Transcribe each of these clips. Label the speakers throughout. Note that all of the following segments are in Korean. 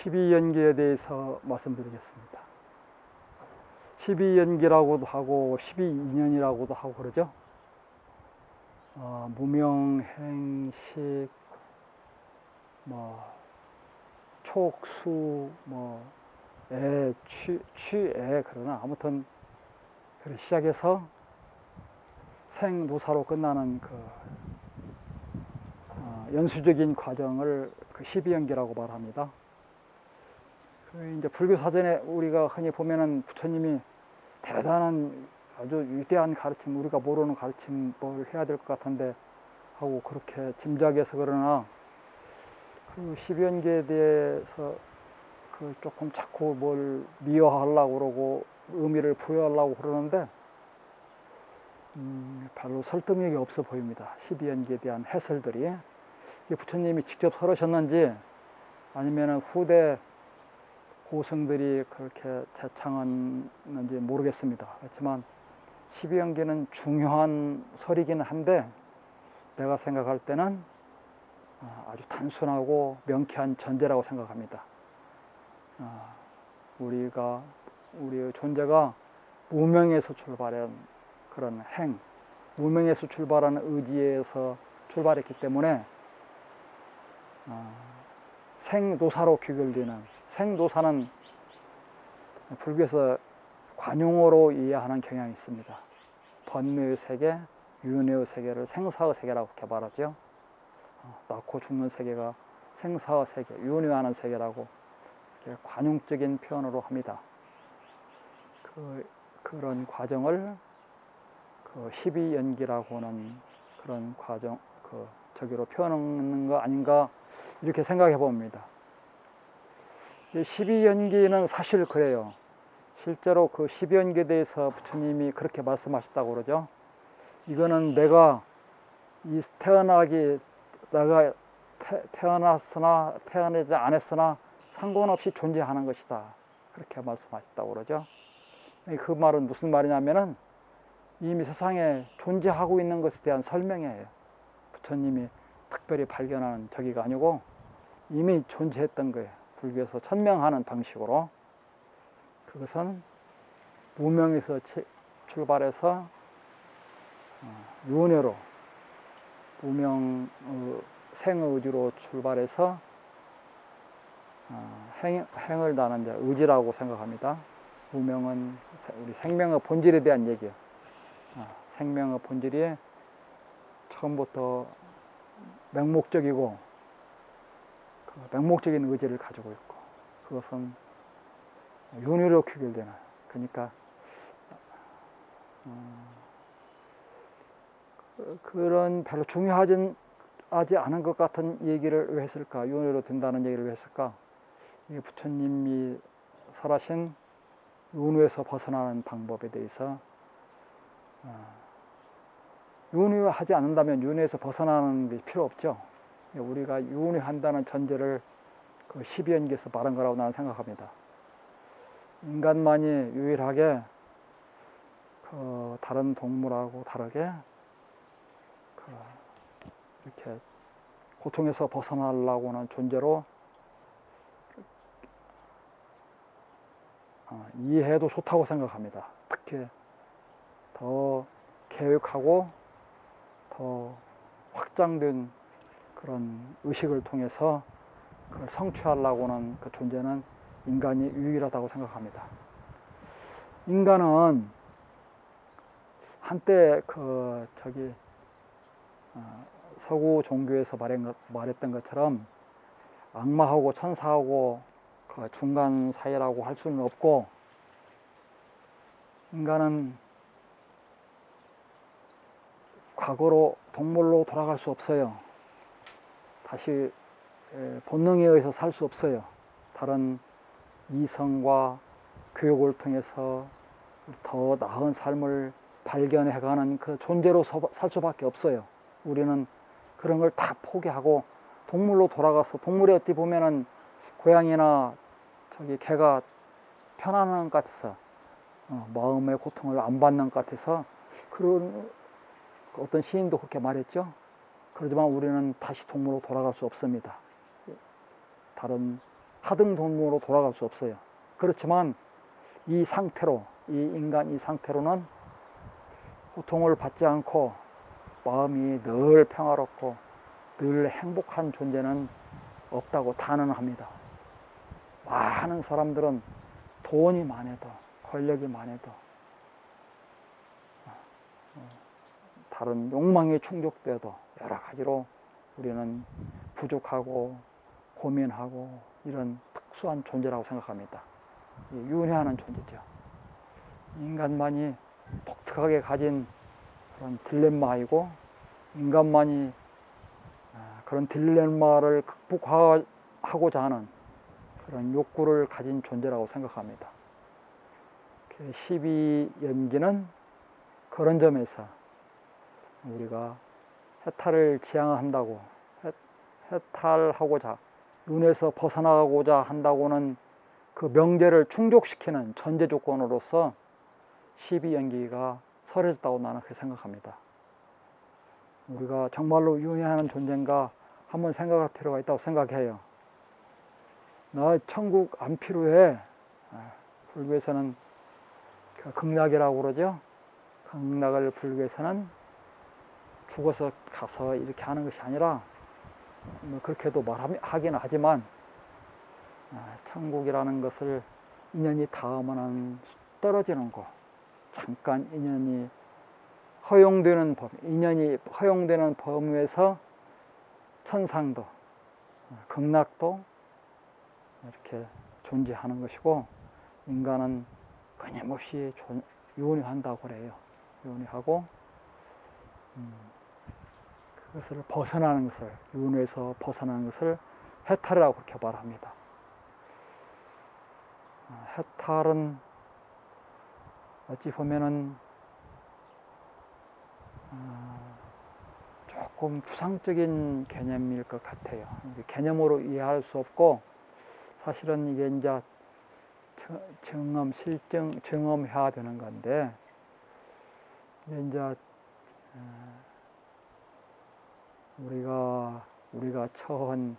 Speaker 1: 12연기에 대해서 말씀드리겠습니다. 12연기라고도 하고 12인연이라고도 하고 그러죠. 어, 무명 행식, 뭐 촉수, 뭐 애, 취, 취애 그러나 아무튼 시작해서 생노사로 끝나는 그 어, 연수적인 과정을 그 12연기라고 말합니다. 그 이제 불교 사전에 우리가 흔히 보면은 부처님이 대단한 아주 위대한 가르침, 우리가 모르는 가르침 뭘 해야 될 것 같은데 하고 그렇게 짐작해서 그러나 그 12연계에 대해서 그 조금 자꾸 뭘 미화하려고 그러고 의미를 부여하려고 그러는데 음, 별로 설득력이 없어 보입니다. 12연기에 대한 해설들이 부처님이 직접 설하셨는지 아니면 후대 고승들이 그렇게 제창했는지 모르겠습니다. 그렇지만 12연기는 중요한 설이기는 한데 내가 생각할 때는 아, 아주 단순하고 명쾌한 전제라고 생각합니다. 아, 우리가 우리의 존재가 무명에서 출발한 그런 행, 무명에서 출발하는 의지에서 출발했기 때문에 아, 생노사로 귀결되는 생도사는 불교에서 관용어로 이해하는 경향이 있습니다. 번뇌의 세계, 윤회의 세계를 생사의 세계라고 개발하죠. 어, 낳고 죽는 세계가 생사의 세계, 윤회하는 세계라고 관용적인 표현으로 합니다. 그, 그런 과정을 그 12연기라고 하는 그런 과정, 그 저기로 표현하는 거 아닌가 이렇게 생각해 봅니다. 12연기는 사실 그래요. 실제로 그 12연기에 대해서 부처님이 그렇게 말씀하셨다고 그러죠. 이거는 내가 이 태어나기 내가 태, 태어났으나 태어나지 않았으나 상관없이 존재하는 것이다. 그렇게 말씀하셨다고 그러죠. 그 말은 무슨 말이냐면은 이미 세상에 존재하고 있는 것에 대한 설명이에요. 부처님이 특별히 발견하는 저기가 아니고 이미 존재했던 거예요. 불교에서 천명하는 방식으로 그것은 무명에서 출발해서 윤회로 어, 무명 생의지로 출발해서 어, 행, 행을 나는 의지라고 생각합니다. 무명은 우리 생명의 본질에 대한 얘기예요. 어, 생명의 본질이 처음부터 맹목적이고 그 맹목적인 의지를 가지고 있고 그것은 윤회로 귀결되는 그러니까 어, 그, 그런 별로 중요하지 하지 않은 것 같은 얘기를 왜 했을까? 윤회로 된다는 얘기를 왜 했을까? 이게 부처님이 설하신 윤회에서 벗어나는 방법에 대해서 어, 윤회하지 않는다면 윤회에서 벗어나는 게 필요 없죠. 우리가 윤회한다는 전제를 그 12연기에서 말한 거라고 나는 생각합니다. 인간만이 유일하게 그 다른 동물하고 다르게 그 이렇게 고통에서 벗어나려고 하는 존재로 어, 이해해도 좋다고 생각합니다. 특히 더 계획하고 더 확장된 그런 의식을 통해서 그걸 성취하려고 하는 그 존재는 인간이 유일하다고 생각합니다. 인간은 한때 그 저기 어, 서구 종교에서 말했던 것처럼 악마하고 천사하고 그 중간 사이라고 할 수는 없고 인간은 과거로 동물로 돌아갈 수 없어요. 다시 본능에 의해서 살 수 없어요. 다른 이성과 교육을 통해서 더 나은 삶을 발견해가는 그 존재로 살 수밖에 없어요. 우리는 그런 걸 다 포기하고 동물로 돌아가서 동물이 어찌 보면은 고양이나 저기 개가 편안한 것 같아서 어, 마음의 고통을 안 받는 것 같아서 그런 어떤 시인도 그렇게 말했죠. 그렇지만 우리는 다시 동물로 돌아갈 수 없습니다. 다른 하등 동물로 돌아갈 수 없어요. 그렇지만 이 상태로 이 인간 이 상태로는 고통을 받지 않고 마음이 늘 평화롭고 늘 행복한 존재는 없다고 단언합니다. 많은 사람들은 돈이 많아도 권력이 많아도 어, 다른 욕망에 충족되어도 여러 가지로 우리는 부족하고 고민하고 이런 특수한 존재라고 생각합니다. 이 윤회하는 존재죠. 인간만이 독특하게 가진 그런 딜레마이고 인간만이 아, 그런 딜레마를 극복하고자 하는 그런 욕구를 가진 존재라고 생각합니다. 12연기는 그런 점에서 우리가 해탈을 지향한다고 해- 해탈하고자 눈에서 벗어나고자 한다고는 그 명제를 충족시키는 전제 조건으로서 12연기가 설해졌다고 나는 그렇게 생각합니다. 우리가 정말로 윤회하는 존재인가 한번 생각할 필요가 있다고 생각해요. 나 천국 안 필요해. 아, 불교에서는 그 극락이라고 그러죠. 극락을 불교에서는 죽어서 가서 이렇게 하는 것이 아니라 뭐 그렇게도 말하긴 하지만 아, 천국이라는 것을 인연이 닿으면 떨어지는 거 잠깐 인연이 허용되는 범 인연이 허용되는 범위에서 천상도 극락도 이렇게 존재하는 것이고 인간은 끊임없이 존- 요리한다고 그래요. 요리하고 음, 그것을 벗어나는 것을 윤에서 벗어나는 것을 해탈이라고 그렇게 말합니다. 아, 해탈은 어찌 보면은 아, 조금 추상적인 개념일 것 같아요. 개념으로 이해할 수 없고 사실은 이게 이제 정- 정엄 실증 정엄해야 되는 건데 이제 어, 우리가 우리가 처한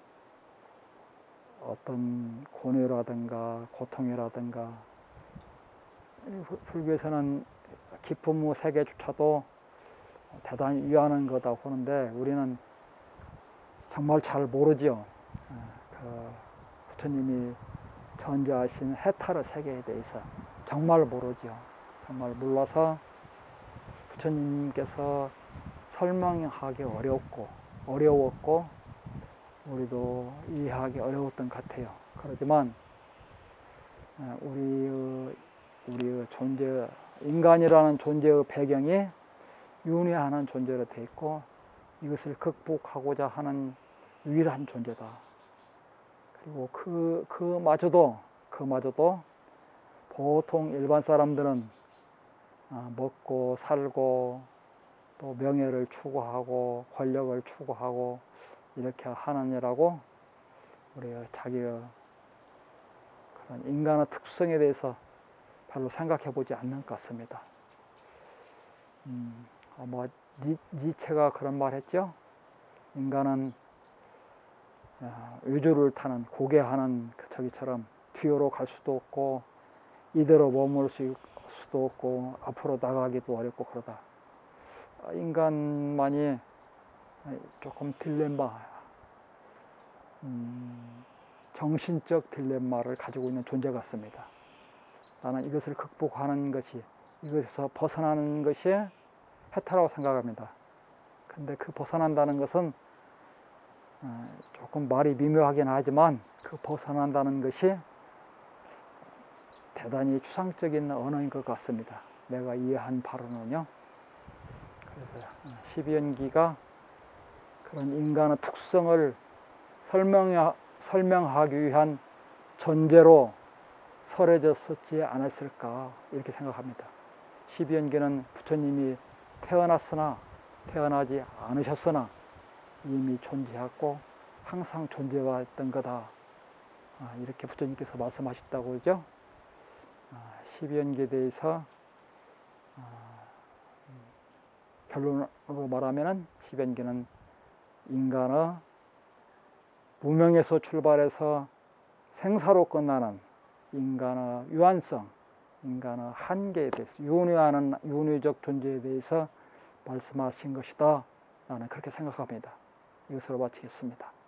Speaker 1: 어떤 고뇌라든가 고통이라든가 이 불- 불교에서는 기쁨의 세계조차도 대단히 위하는 거다 보는데 우리는 정말 잘 모르지요. 어, 그 부처님이 전제하신 해탈의 세계에 대해서 정말 모르지요. 정말 몰라서 부처님께서 설명하기 어렵고 어려웠고 우리도 이해하기 어려웠던 것 같아요. 그렇지만 어, 우리의 우리의 존재 인간이라는 존재의 배경이 윤회하는 존재로 돼 있고 이것을 극복하고자 하는 유일한 존재다. 그리고 그 그마저도 그마저도 보통 일반 사람들은 아, 먹고 살고 또 명예를 추구하고 권력을 추구하고 이렇게 일하고 우리가 자기의 그런 인간의 특성에 대해서 별로 생각해 보지 않는 것 같습니다. 음, 아마 니, 니체가 그런 말 했죠. 인간은 아,宇宙를 타는 고개하는 그 저기처럼 뒤로 갈 수도 없고 이대로 머물 수- 수도 없고 앞으로 나가기도 어렵고 그러다. 아, 인간만이 조금 딜레마, 음, 정신적 딜레마를 가지고 있는 존재 같습니다. 나는 이것을 극복하는 것이 이것에서 벗어나는 것이 해탈이라고 생각합니다. 근데 그 벗어난다는 것은 어, 조금 말이 미묘하긴 하지만 그 벗어난다는 것이 대단히 추상적인 언어인 것 같습니다. 내가 이해한 바로는요. 그래서 12연기가 그런 인간의 특성을 설명하, 설명하기 위한 전제로 설해졌었지 않았을까 이렇게 생각합니다. 12연기는 부처님이 태어났으나 태어나지 않으셨으나 이미 존재했고 항상 존재했던 거다. 아, 이렇게 부처님께서 말씀하셨다고 그러죠. 아, 12연기에 대해서 아, 음, 결론으로 말하면 12연기는 인간의 무명에서 출발해서 생사로 끝나는 인간의 유한성, 인간의 한계에 대해서 윤회하는 윤회적 존재에 대해서 말씀하신 것이다. 나는 그렇게 생각합니다. 이것으로 마치겠습니다.